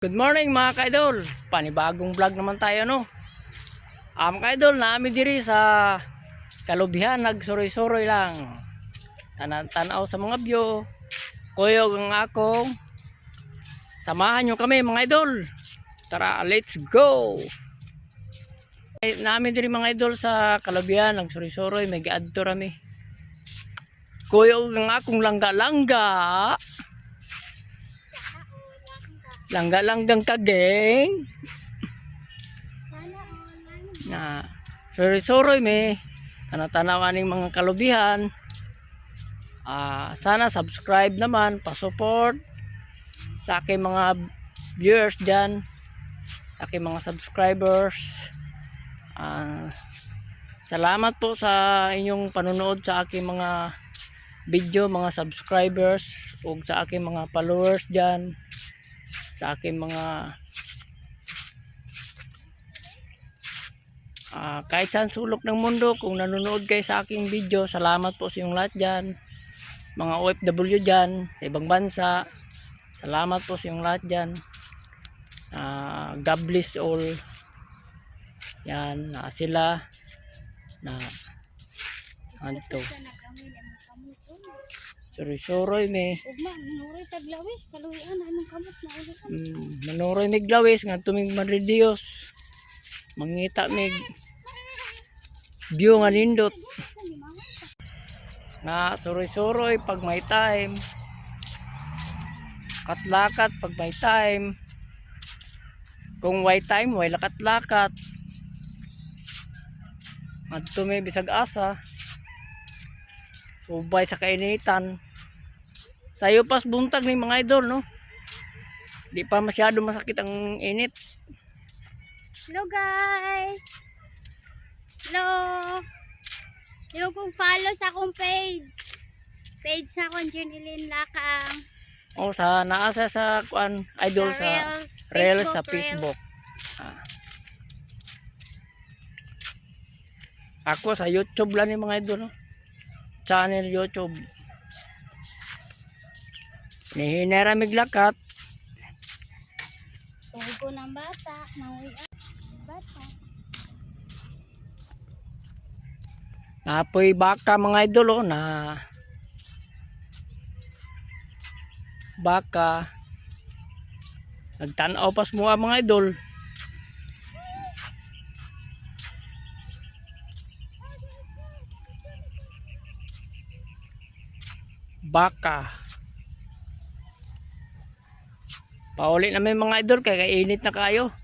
Good morning mga ka-idol. Panibagong vlog naman tayo no. Mga ka-idol, naami diri sa Kalubihan, nagsuroy-suroy lang. Tanan-tanaw sa mga view. Kuyog ang akong. Samahan nyo kami mga idol. Tara, let's go! Eh, namin diri mga idol sa Kalubihan, nagsuroy-suroy, may gaadto rami. Kuyog ang akong langga-langga. Langga-langgang kageng. Na soroy-soroy me. Tanatanawan ng mga kalubihan. Ah, sana subscribe naman, pa-support sa aking mga viewers dyan, sa aking mga subscribers. Ah, salamat po sa inyong panonood sa aking mga video, mga subscribers, o sa aking mga followers dyan sa aking mga ah, kahit saan sulok ng mundo kung nanonood kayo sa aking video salamat po sa inyong lahat dyan. Mga OFW dyan sa ibang bansa salamat po sa inyong lahat dyan. Ah, God bless all. Yan na sila na anto. Suroy-suroy me. Ugma, nuray taglawis, kaluwian mm, manuroy mig lawis nga tumig madridios mangita mig. View nga nindot. Na suroy-suroy pag may time. Katlakat pag may time. Kung way time way lakat-lakat. May bisag asa. Subay sa kainitan. Sayo pas buntag ni mga idol no di pa masyado masakit ang init Hello guys! Hello! Hello kung follow sa akong page. Page na akong Junilin Lakang. o sa naasa sa kuan idol sa Reels, Reels sa Reels. Facebook. Ah. Ako sa YouTube lang ni mga idol. No? Channel YouTube. Nihinera miglakat. Ko ng bata. Maui bata. Napoy baka mga idol oh, na baka nagtanaw pas mo mga idol baka pauli namin mga idol kaya kainit na kayo